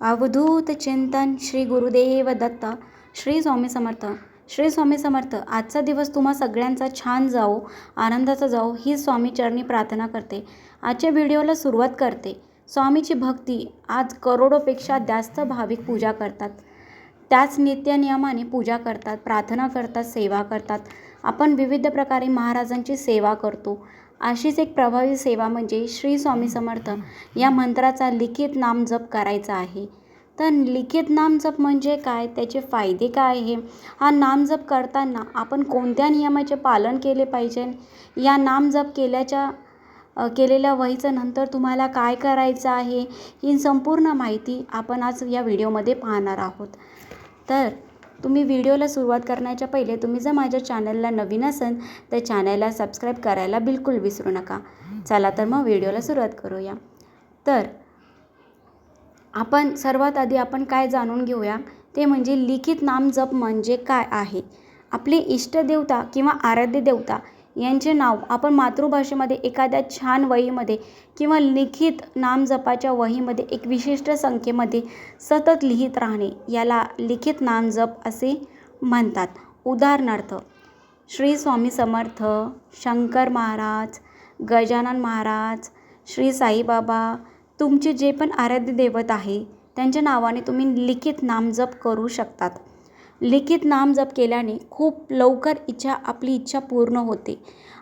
अवधूत चिंतन श्री गुरुदेव दत्त श्री स्वामी समर्थ. श्री स्वामी समर्थ आजचा दिवस तुम्हा सगळ्यांचा छान जाओ आनंदाचा जाओ ही स्वामी चरणी प्रार्थना करते. आजच्या व्हिडिओला सुरुवात करते. स्वामीची भक्ती आज करोडोपेक्षा जास्त भाविक पूजा करतात. त्याच नित्यनियमाने पूजा करतात प्रार्थना करतात सेवा करतात. आपण विविध प्रकारे महाराजांची सेवा करतो. अशीच एक प्रभावी सेवा म्हणजे श्री स्वामी समर्थ या मंत्राचा लिखित नाम जप करायचा आहे. तर लिखित नाम जप म्हणजे काय? त्याचे फायदे काय आहे? हा नाम जप करताना आपण कोणत्या नियमाचे पालन केले पाहिजे? या नाम जप केल्याच्या केलेल्या वहीचं नंतर तुम्हाला काय करायचं आहे? ही संपूर्ण माहिती आपण आज या व्हिडिओमध्ये पाहणार आहोत. तर तुम्ही व्हिडिओला सुरुवात करण्याच्या पहिले तुम्ही जर माझ्या चॅनलला नवीन असाल तर चॅनलला सबस्क्राईब करायला बिलकुल विसरू नका. चला तर मग व्हिडिओला सुरुवात करूया. तर आपण सर्वात आधी आपण काय जाणून घेऊया? ते म्हणजे लिखित नाम जप म्हणजे काय आहे? आपली इष्टदेवता किंवा आराध्य देवता यांचे नाव आपण मातृभाषेमध्ये एखाद्या छान वहीमध्ये किंवा लिखित नामजपाच्या वहीमध्ये एक विशिष्ट संख्येमध्ये सतत लिहित राहणे याला लिखित नाम जप असे म्हणतात. उदाहरणार्थ श्री स्वामी समर्थ शंकर महाराज गजानन महाराज श्री साईबाबा तुमचे जे पण आराध्य दैवत आहे त्यांच्या नावाने तुम्ही लिखित नामजप करू शकतात. लिखित नाम जप केल्याने खूप लवकर इच्छा आपली इच्छा पूर्ण होते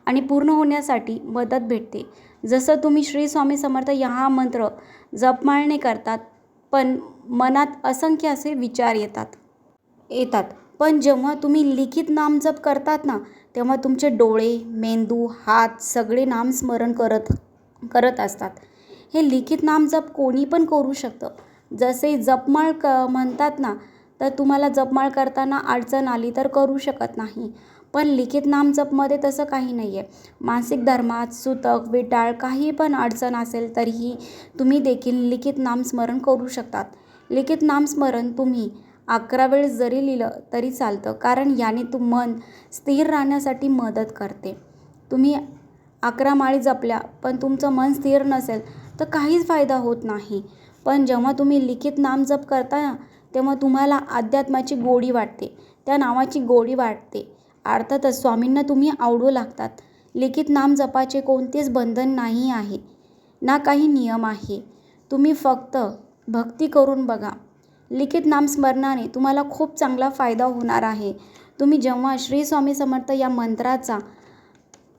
आणि पूर्ण होण्यासाठी मदत भेटते. जसं तुम्ही श्री स्वामी समर्थ या हा मंत्र जपमाळणे करतात पण मनात असंख्य असे विचार येतात. येतात. पण जेव्हा तुम्ही लिखित नाम जप करतात ना तेव्हा तुमचे डोळे मेंदू हात सगळे नामस्मरण करत करत असतात. हे लिखित नाम जप कोणी पण करू शकतं. जसे जपमाळ क म्हणतात ना तर तुम्हाला जपमाळ करताना अडचण आली तर करू शकत नाही. पण लिखित नाम जपमध्ये तसं काही नाही आहे मानसिक धर्मात सुतक विटाळ काही पण अडचण असेल तरीही तुम्ही देखील लिखित नामस्मरण करू शकतात. लिखित नामस्मरण तुम्ही अकरा वेळेस जरी लिहिलं तरी चालतं कारण याने तू मन स्थिर राहण्यासाठी मदत करते. तुम्ही अकरा माळी जपल्या पण तुमचं मन स्थिर नसेल तर काहीच फायदा होत नाही. पण जेव्हा तुम्ही लिखित नाम जप करता तेव्हा तुम्हाला अध्यात्माची गोडी वाटते. त्या नावाची गोडी वाटते. अर्थातच स्वामींना तुम्ही आवडू लागतात. लिखित नाम जपाचे कोणतेच बंधन नाही आहे. ना काही नियम आहे. तुम्ही फक्त भक्ती करून बघा. लिखित नामस्मरणाने तुम्हाला खूप चांगला फायदा होणार आहे. तुम्ही जेव्हा श्री स्वामी समर्थ या मंत्राचा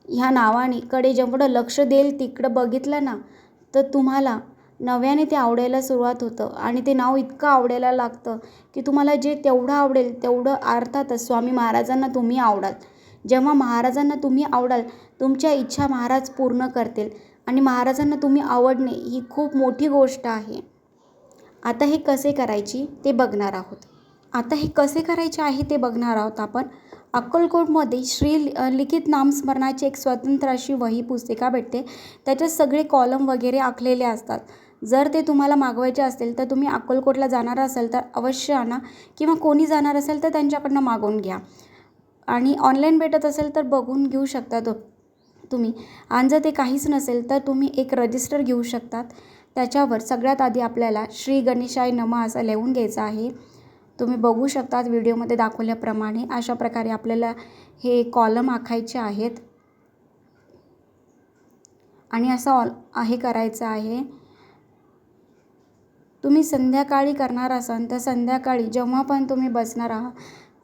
ह्या नावाने कडे जेवढं लक्ष देईल तिकडं बघितलं ना तर तुम्हाला नव्याने ते आवडायला सुरुवात होतं. आणि ते नाव इतकं आवडायला लागतं की तुम्हाला जे तेवढं आवडेल तेवढं अर्थातच स्वामी महाराजांना तुम्ही आवडाल. जेव्हा महाराजांना तुम्ही आवडाल तुमच्या इच्छा महाराज पूर्ण करतील. आणि महाराजांना तुम्ही आवडणे ही खूप मोठी गोष्ट आहे. आता हे कसे करायची ते बघणार आहोत. आता हे कसे करायचे आहे ते बघणार आहोत आपण. अक्कलकोटमध्ये श्री लि- लिखित नामस्मरणाची एक स्वतंत्र अशी वही पुस्तिका भेटते. त्याच्यात सगळे कॉलम वगैरे आखलेले असतात. जर ते तुम्हाला मागवायचे असेल तर तुम्ही अक्कलकोटला जाणार असाल तर अवश्य आणा किंवा कोणी जाणार असेल तर त्यांच्याकडनं मागवून घ्या. आणि ऑनलाईन भेटत असेल तर बघून घेऊ शकता तो तुम्ही. आणि जर ते काहीच नसेल तर तुम्ही एक रजिस्टर घेऊ शकतात. त्याच्यावर सगळ्यात आधी आपल्याला श्री गणेशाय नमः असं लिहून घ्यायचं आहे. तुम्ही बघू शकतात व्हिडिओमध्ये दाखवल्याप्रमाणे अशा प्रकारे आपल्याला हे कॉलम आखायचे आहेत. आणि असं ऑल आहे करायचं आहे. तुम्ही संध्याकाळी करणार असाल तर संध्याकाळी जेव्हा पण तुम्ही बसणार आहात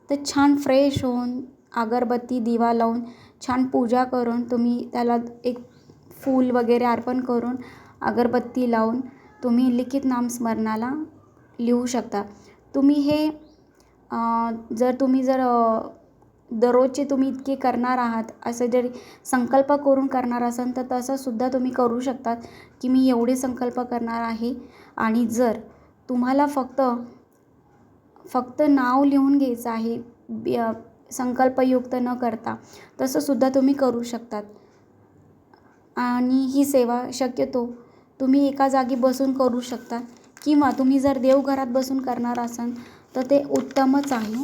तर छान फ्रेश होऊन अगरबत्ती दिवा लावून छान पूजा करून तुम्ही त्याला एक फूल वगैरे अर्पण करून अगरबत्ती लावून तुम्ही लिखित नामस्मरणाला लिहू शकता. तुम्ही हे जर तुम्ही जर दररोजचे तुम्ही इतके करणार आहात असं जरी संकल्प करून करणार असाल तर तसंसुद्धा तुम्ही करू शकतात की मी एवढे संकल्प करणार आहे. आणि जर तुम्हाला फक्त फक्त नाव लिहून घ्यायचं आहे बी- संकल्पयुक्त न करता तसंसुद्धा तुम्ही करू शकतात. आणि ही सेवा शक्यतो तुम्ही एका जागी बसून करू शकता. किंवा तुम्ही जर देवघरात बसून करणार असाल तर ते उत्तमच आहे.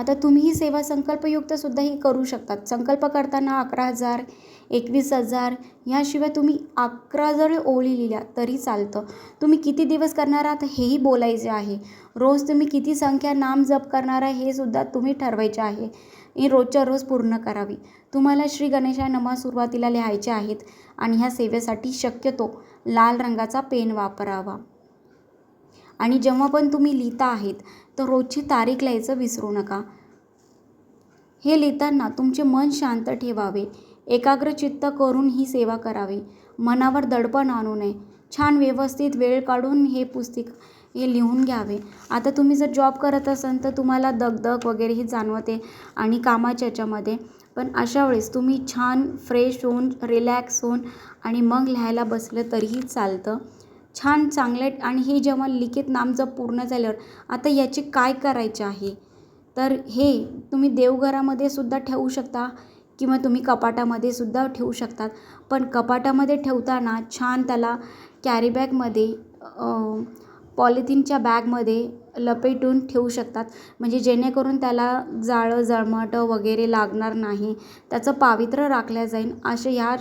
आता तुम्ही ही सेवा संकल्पयुक्तसुद्धा ही करू शकतात. संकल्प करताना अकरा हजार एकवीस हजार ह्याशिवाय तुम्ही अकरा जरी ओळी लिहिल्या तरी चालतं. तुम्ही किती दिवस करणार आहात हेही बोलायचे आहे. रोज तुम्ही किती संख्या नाम जप करणार आहे हे सुद्धा तुम्ही ठरवायचे आहे. ही रोजच्या रोज पूर्ण करावी. तुम्हाला श्री गणेशाय नमा सुरुवातीला लिहायचे आहेत आणि ह्या सेवेसाठी शक्यतो लाल रंगाचा पेन वापरावा. आणि जेव्हा पण तुम्ही लिहिता आहेत तर रोजची तारीख लिहायचं विसरू नका. हे लिहिताना तुमचे मन शांत ठेवावे. एकाग्रचित्त करून ही सेवा करावी. मनावर दडपण आणू नये. छान व्यवस्थित वेळ काढून हे पुस्तिक हे लिहून घ्यावे. आता तुम्ही जर जॉब करत असाल तर तुम्हाला दगदग वगैरे हे जाणवते आणि कामाच्या याच्यामध्ये. पण अशा वेळेस तुम्ही छान फ्रेश होऊन रिलॅक्स होऊन आणि मग लिहायला बसलं तरीही चालतं. छान चांगले आणि हे जेव्हा लिखित नाम पूर्ण झाल्यावर आता याचे काय करायचे आहे? तर हे तुम्ही देवघरामध्ये सुद्धा ठेवू शकता किंवा तुम्ही कपाटामध्ये सुद्धा ठेवू शकतात पण कपाटामध्ये ठेवताना छान त्याला कॅरीबॅगमध्ये पॉलिथिनच्या बॅगमध्ये लपेटून ठेवू शकतात. म्हणजे जेणेकरून त्याला जाळं जळमटं वगैरे लागणार नाही. त्याचं पावित्र्य राखल्या जाईल. असे ह्या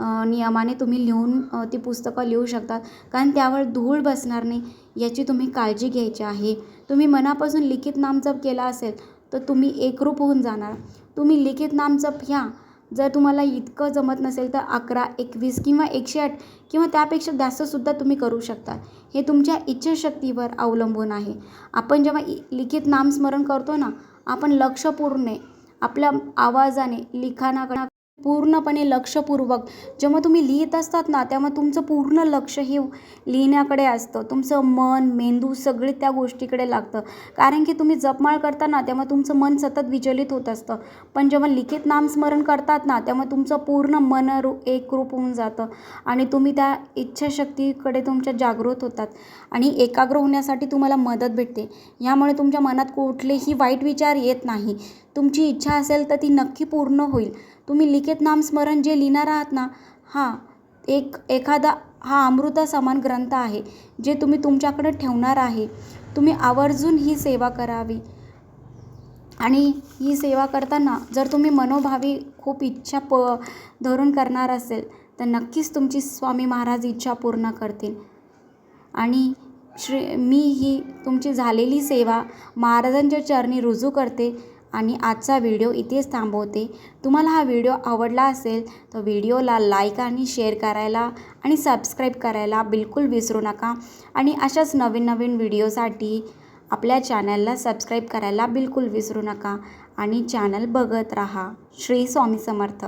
नियमाने तुम्ही लिहून ती पुस्तकं लिहू शकतात. कारण त्यावर धूळ बसणार नाही याची तुम्ही काळजी घ्यायची आहे. तुम्ही मनापासून लिखित नामजप केला असेल तर तुम्ही एकरूप होऊन जाणार. तुम्ही लिखित नामजप घ्या. जर तुम्हाला इतकं जमत नसेल तर अकरा एकवीस किंवा एकशे आठ किंवा त्यापेक्षा जास्तसुद्धा तुम्ही करू शकता. हे तुमच्या इच्छाशक्तीवर अवलंबून आहे. आपण जेव्हा इ लिखित नामस्मरण करतो ना आपण लक्षपूर्ण आपल्या आवाजाने लिखाणाकडे पूर्णपणे लक्षपूर्वक. जेव्हा तुम्ही लिहित असतात ना तेव्हा तुमचं पूर्ण लक्ष हे लिहिण्याकडे असतं. तुमचं मन मेंदू सगळे त्या गोष्टीकडे लागतं. कारण की तुम्ही जपमाळ करता ना तेव्हा तुमचं मन सतत विचलित होत असतं. पण जेव्हा लिखित नामस्मरण करतात ना तेव्हा तुमचं पूर्ण मन रू एकरूप होऊन जातं. आणि तुम्ही त्या इच्छाशक्तीकडे तुमच्या जागृत होतात. आणि एकाग्र होण्यासाठी तुम्हाला मदत भेटते. यामुळे तुमच्या मनात कुठलेही वाईट विचार येत नाही. तुमची इच्छा असेल तर ती नक्की पूर्ण होईल. तुम्ही लिखित नामस्मरण जे लिहिणार आहात ना हा एक एखादा हा अमृता समान ग्रंथ आहे जे तुम्ही तुमच्याकडे ठेवणार आहे. तुम्ही आवर्जून ही सेवा करावी. आणि ही सेवा करताना जर तुम्ही मनोभावी खूप इच्छा प धरून करणार असेल तर नक्कीच तुमची स्वामी महाराज इच्छा पूर्ण करतील. आणि श्री मी ही तुमची झालेली सेवा महाराजांच्या चरणी रुजू करते. आणि आजचा व्हिडिओ इथेच थांबवते. तुम्हाला हा व्हिडिओ आवडला असेल तर व्हिडिओला लाईक आणि शेअर करायला आणि सबस्क्राईब करायला बिलकुल विसरू नका. आणि अशाच नवीन नवीन व्हिडिओसाठी आपल्या चॅनलला सबस्क्राईब करायला बिलकुल विसरू नका. आणि चॅनल बघत राहा. श्री स्वामी समर्थ.